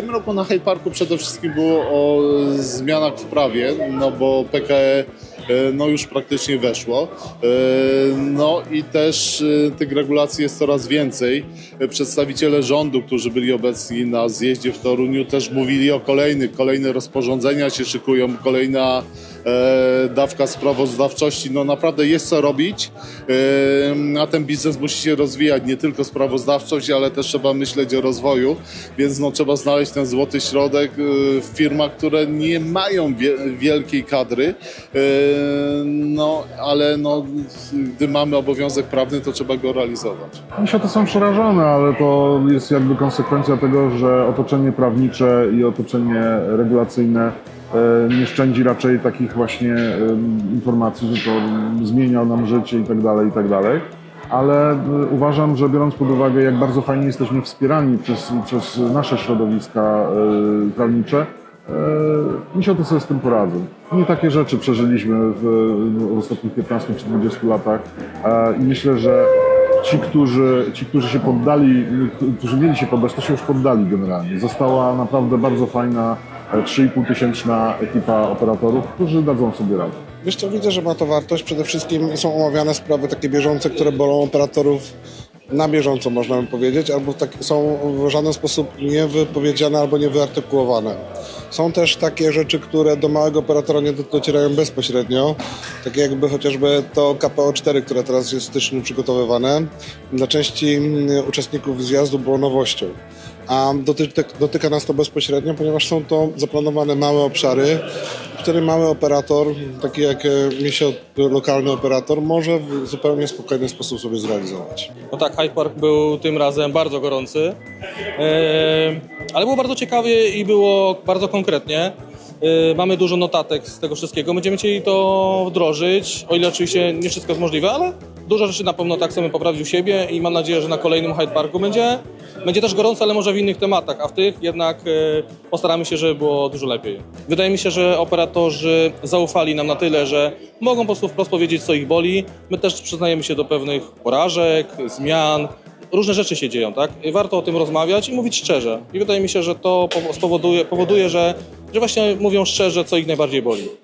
tym roku na Hyde Parku przede wszystkim było o zmianach w prawie, no bo PKE e, no już praktycznie weszło. E, No i też e, tych regulacji jest coraz więcej. Przedstawiciele rządu, którzy byli obecni na zjeździe w Toruniu też mówili o kolejnych, kolejne rozporządzenia się szykują, kolejna dawka sprawozdawczości. No naprawdę jest co robić, e, a ten biznes musi się rozwijać, nie tylko sprawozdawczość, ale też trzeba myśleć o rozwoju, więc no, trzeba znaleźć ten złoty środek e, w firmach, które nie mają wie, wielkiej kadry, e, ale no, gdy mamy obowiązek prawny, to trzeba go realizować. Istoty są przerażone, ale to jest jakby konsekwencja tego, że otoczenie prawnicze i otoczenie regulacyjne e, nie szczędzi raczej takich właśnie informacji, że to zmienia nam życie i tak dalej, i tak dalej. Ale e, uważam, że biorąc pod uwagę, jak bardzo fajnie jesteśmy wspierani przez, przez nasze środowiska e, prawnicze, e, Istoty sobie z tym poradzą. Nie takie rzeczy przeżyliśmy w, w ostatnich 15 czy 20 latach e, i myślę, że ci którzy, ci, którzy się poddali, którzy mieli się poddać, to się już poddali generalnie. Została naprawdę bardzo fajna e, 3,5 tysięczna ekipa operatorów, którzy dadzą sobie radę. Wiesz co, widzę, że ma to wartość. Przede wszystkim są omawiane sprawy takie bieżące, które bolą operatorów na bieżąco, można by powiedzieć, albo tak, są w żaden sposób niewypowiedziane albo niewyartykułowane. Są też takie rzeczy, które do małego operatora nie do- docierają bezpośrednio, takie jakby chociażby to KPO4, które teraz jest w styczniu przygotowywane, dla części mm, uczestników zjazdu było nowością. A dotyczy, dotyka nas to bezpośrednio, ponieważ są to zaplanowane małe obszary, który mały operator, taki jak e, miesiąc lokalny operator, może w zupełnie spokojny sposób sobie zrealizować. No tak, Hyde Park był tym razem bardzo gorący, Eee, ale było bardzo ciekawie i było bardzo konkretnie. Eee, Mamy dużo notatek z tego wszystkiego. Będziemy chcieli to wdrożyć, o ile oczywiście nie wszystko jest możliwe, ale dużo rzeczy na pewno tak chcemy poprawić u siebie i mam nadzieję, że na kolejnym Hyde Parku będzie, będzie też gorąco, ale może w innych tematach, a w tych jednak e, postaramy się, żeby było dużo lepiej. Wydaje mi się, że operatorzy zaufali nam na tyle, że mogą po prostu wprost powiedzieć, co ich boli. My też przyznajemy się do pewnych porażek, zmian, różne rzeczy się dzieją, tak? Warto o tym rozmawiać i mówić szczerze. I wydaje mi się, że to powo- spowoduje, powoduje, że, że właśnie mówią szczerze, co ich najbardziej boli.